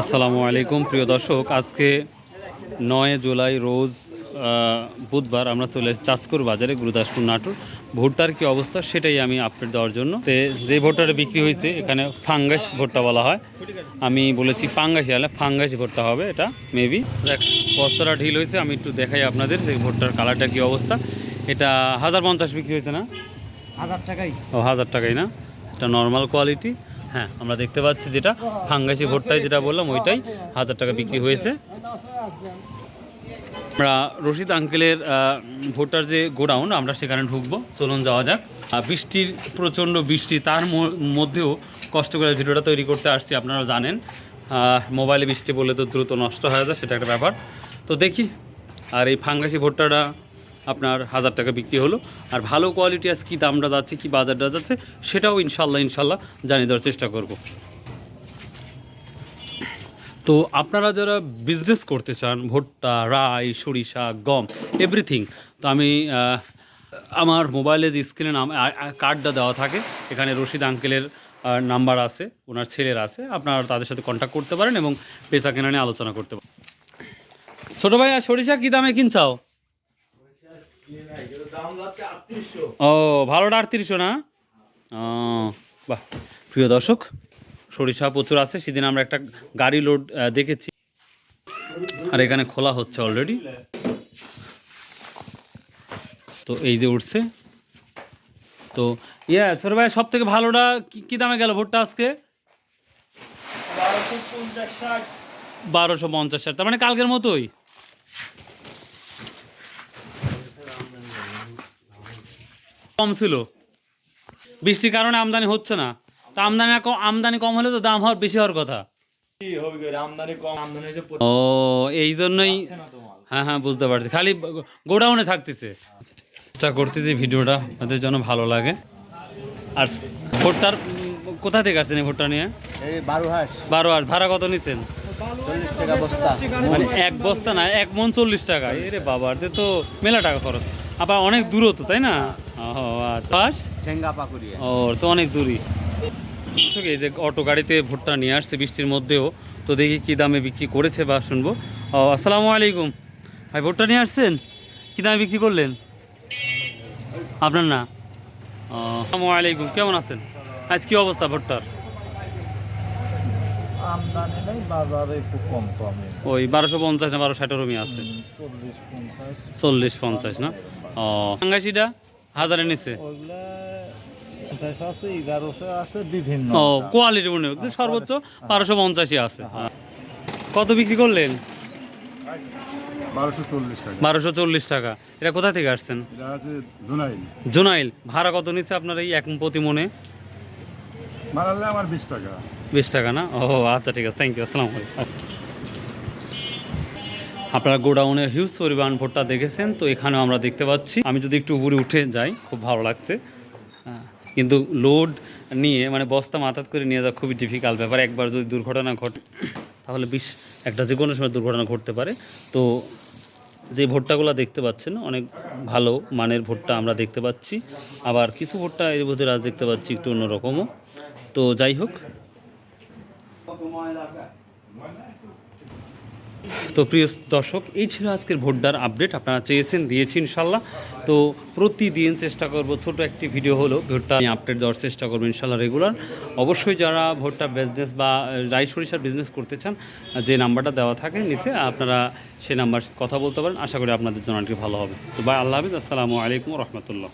আসসালামু আলাইকুম প্রিয় দর্শক। আজকে নয় জুলাই রোজ বুধবার আমরা চলে এসেছি চাঁচকুর বাজারে গুরুদাসপুর নাটোর। ভুট্টার কি অবস্থা সেটাই আমি আপডেট দেওয়ার জন্য। তে যে ভুট্টাটা বিক্রি হয়েছে এখানে ফাঙ্গাস ভুট্টা বলা হয়। আমি বলেছি পাঙ্গাসি আলে ফাঙ্গাস ভুট্টা হবে এটা মেবি দেখ বস্তাটা ঢিল হয়েছে আমি একটু দেখাই আপনাদের যে ভুট্টার কালারটা কি অবস্থা। এটা হাজার পঞ্চাশ বিক্রি হয়েছে না? হাজার টাকাই। ও হাজার টাকাই না? এটা নর্মাল কোয়ালিটি হ্যাঁ আমরা দেখতে পাচ্ছি যেটা ফাঙ্গাসি ভোটটাই যেটা বললাম ওইটাই হাজার টাকা বিক্রি হয়েছে। আমরা রশিদ আঙ্কেলের আহ, ভুট্টার যে গোডাউন আমরা সেখানে ঢুকবো। চলুন যাওয়া যাক। বৃষ্টির প্রচণ্ড বৃষ্টি তার মধ্যেও কষ্ট করে ভিডিওটা তৈরি করতে আসছি আপনারা জানেন। মোবাইলে বৃষ্টি বলে তো দ্রুত নষ্ট হয়ে যায় সেটা একটা ব্যাপার। তো দেখি আর এই ফাঙ্গাসি ভুট্টাটা আপনার হাজার টাকা বিক্রি হলো। আর ভালো কোয়ালিটি আজ কী দামটা যাচ্ছে, কী বাজারটা যাচ্ছে, সেটাও ইনশাল্লাহ ইনশাল্লাহ জানিয়ে দেওয়ার চেষ্টা করব। তো আপনারা যারা বিজনেস করতে চান, ভুট্টা, রাই, সরিষা, গম এভরিথিং তো আমি আমার মোবাইলে যে স্ক্রিনে নাম কার্ডটা দেওয়া থাকে, এখানে রশিদ আঙ্কেলের নাম্বার আছে, ওনার ছেলের আছে, আপনারা তাদের সাথে কন্ট্যাক্ট করতে পারেন এবং পেশা কেনা নিয়ে আলোচনা করতে পারেন। ছোটো ভাই সরিষা কী দামে কিনছাও? ও ভালোটা আটত্রিশশো না? ও, বাহ, প্রিয় দর্শক, সরিষা প্রচুর আছে, সেদিন আমরা একটা গাড়ি লোড দেখেছি। আর এখানে খোলা হচ্ছে অলরেডি তো এই যে উঠছে। তো, ইয়া, ছোট ভাই সব থেকে ভালোটা কি- দামে গেল ভোটটা আজকে? বারোশো পঞ্চাশ ষাট, তার মানে কালকের মতোই? কম ছিল। বৃষ্টির কারণে আমদানি হচ্ছে না। তা আমদানি আমদানি কম হলে তো দাম হওয়ার বেশি হওয়ার কথা। আমদানি কম আমদানি হয়েছে ও এই জন্যই হ্যাঁ হ্যাঁ বুঝতে পারছি। খালি গোডাউনে থাকতেছে। চেষ্টা করতেছি ভিডিওটা ওদের জন্য ভালো লাগে। আর ভোটটার কোথা থেকে আসছেন এই ভোটটা নিয়ে? বারো হাঁস বারো আর ভাড়া কত নিচ্ছেন চল্লিশ টাকা বস্তা। মানে এক বস্তা না এক মন চল্লিশ টাকা। এরে বাবা এতে তো মেলা টাকা খরচ। আবার অনেক দূরও তো তাই না? ও আচ্ছা। ঠেঙ্গা পাকুড়িয়া। ও তো অনেক দূরই। এই যে অটো গাড়িতে ভুট্টা নিয়ে আসছে বৃষ্টির মধ্যেও তো দেখি কী দামে বিক্রি করেছে বা শুনব। ও আসসালামু আলাইকুম। ভাই ভুট্টা নিয়ে আসছেন? কী দামে বিক্রি করলেন? আপনার না? ও আসসালামু আলাইকুম কেমন আছেন? আজ কী অবস্থা ভুট্টার? আমদানি নেই বাজারে একটু কম ওই বারোশো পঞ্চাশ না বারো ষাটের রমি আছে। চল্লিশ পঞ্চাশ না? ও আঙ্গাশিটা? হাজারে নিচ্ছে ওইগুলা পঞ্চাশ আছে এগারোশো আছে বিভিন্ন। ও কোয়ালিটি মনে হয়, সর্বোচ্চ বারোশো পঞ্চাশই আছে। কত বিক্রি করলেন? বারোশো চল্লিশ টাকা। এটা কোথা থেকে আসছেন? এটা জুনাইল জুনাইল ভাড়া কত নিচ্ছে আপনার এই এক প্রতি মনে? আমার বিশ টাকা। বিশ টাকা না? ও আচ্ছা ঠিক আছে। থ্যাংক ইউ আসসালামু আলাইকুম। আপনারা গোডাউনে হিউজ পরিমাণ ভোটটা দেখেছেন, তো এখানেও আমরা দেখতে পাচ্ছি। আমি যদি একটু উপরে উঠে যাই, খুব ভালো লাগছে। কিন্তু লোড নিয়ে মানে বস্তা মাথাত করে নিয়ে যাওয়া খুবই ডিফিকাল্ট ব্যাপার। একবার যদি দুর্ঘটনা ঘটে, তাহলে বিশ, একটা যে কোনো সময় দুর্ঘটনা ঘটতে পারে। তো যে ভুট্টাগুলো দেখতে পাচ্ছেন, অনেক ভালো মানের ভুট্টা আমরা দেখতে পাচ্ছি। আবার কিছু ভুট্টা এর মধ্যে আজ দেখতে পাচ্ছি একটু অন্যরকমও। তো যাই হোক। তো প্রিয় দর্শক, এই ছিল আজকের ভোটদার আপডেট। আপনারা চেয়েছেন, দিয়েছি ইনশাল্লাহ। তো প্রতিদিন চেষ্টা করব, ছোট একটি ভিডিও হলো ভোটটা আমি আপডেট দেওয়ার চেষ্টা করব ইনশাল্লাহ রেগুলার। অবশ্যই যারা ভোটটা বিজনেস বা রাই সরিষার বিজনেস করতে চান, যে নাম্বারটা দেওয়া থাকে নিচে, আপনারা সেই নাম্বার কথা বলতে পারেন। আশা করি আপনাদের জন্য ভালো হবে। তো বাই আল্লাহ হাফিজ। আসসালামু আলাইকুম রহমতুল্লাহ।